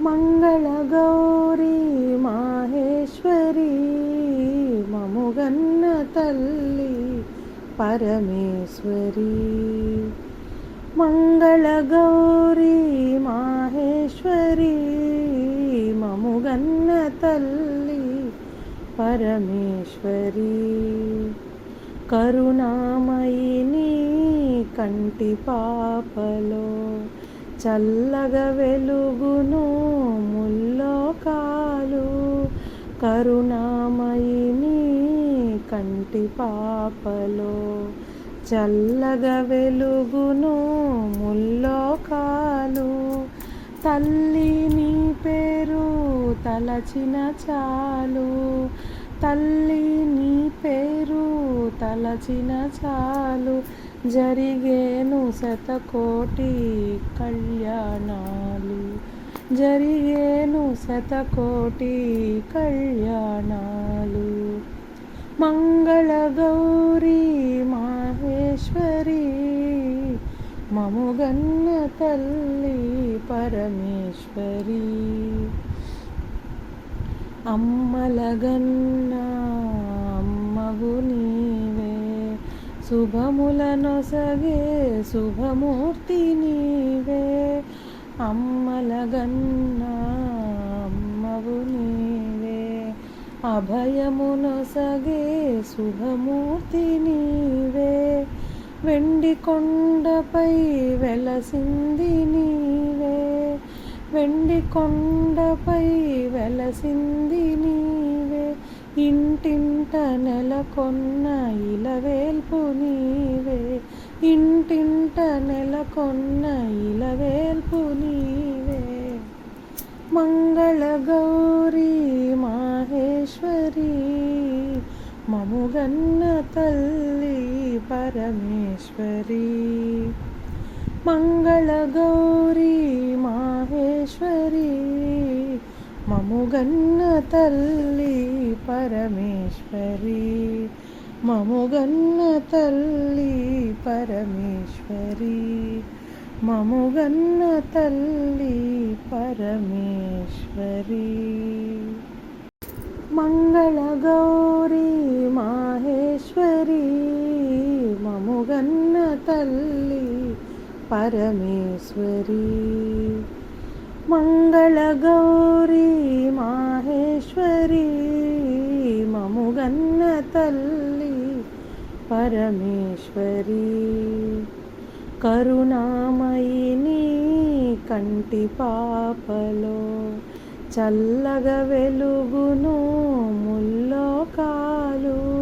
మంగళగౌరీ మాహేశ్వరి మముగన్న తల్లి పరమేశ్వరి. మంగళగౌరీ మాహేశ్వరి మముగన్న తల్లి పరమేశ్వరి. కరుణామయిని కంటి పాపలో చల్లగా వెలుగును ముల్లోకాలు కరుణామయిని కంటి పాపలో. చల్లగా వెలుగును ముల్లోకాలు తల్లి నీ పేరు తలచిన చాలు. తల్లి నీ పేరు తలచిన చాలు. జరిగేను శతకోటి కళ్యాణాలు. జరిగేను శతకోటి కళ్యాణాలు. మంగళగౌరీ మాహేశ్వరి మముగన్న తల్లి పరమేశ్వరి. అమ్మలగన్న అమ్మగు నీవే. శుభములనొసగే శుభమూర్తి నీవే. అమ్మలగన్న అమ్మగు నీవే. అభయమునొసగే శుభమూర్తి నీవే. వెండి కొండపై వెలసింది నీవే. వెండి కొండపై వెలసింది నీవే ఇంటింట నెలకొన్న ఇలవేల్పు నీవే. ఇంటింట నెలకొన్న ఇలవేల్పు నీవే. మంగళగౌరీ మాహేశ్వరి మముగన్న తల్లి పరమేశ్వరి. మంగళగౌరీ మా మముగన్న తల్లి పరమేశ్వరి. మముగన్న తల్లి పరమేశ్వరి. మముగన్న తల్లి పరమేశ్వరి. మంగళగౌరీ మాహేశ్వరి. మముగన్న తల్లి పరమేశ్వరి. మంగళగౌరీ మాహేశ్వరి మముగన్న తల్లి పరమేశ్వరి. కరుణామయిని కంటి పాపలో చల్లగ వెలుగును ముల్లోకాలు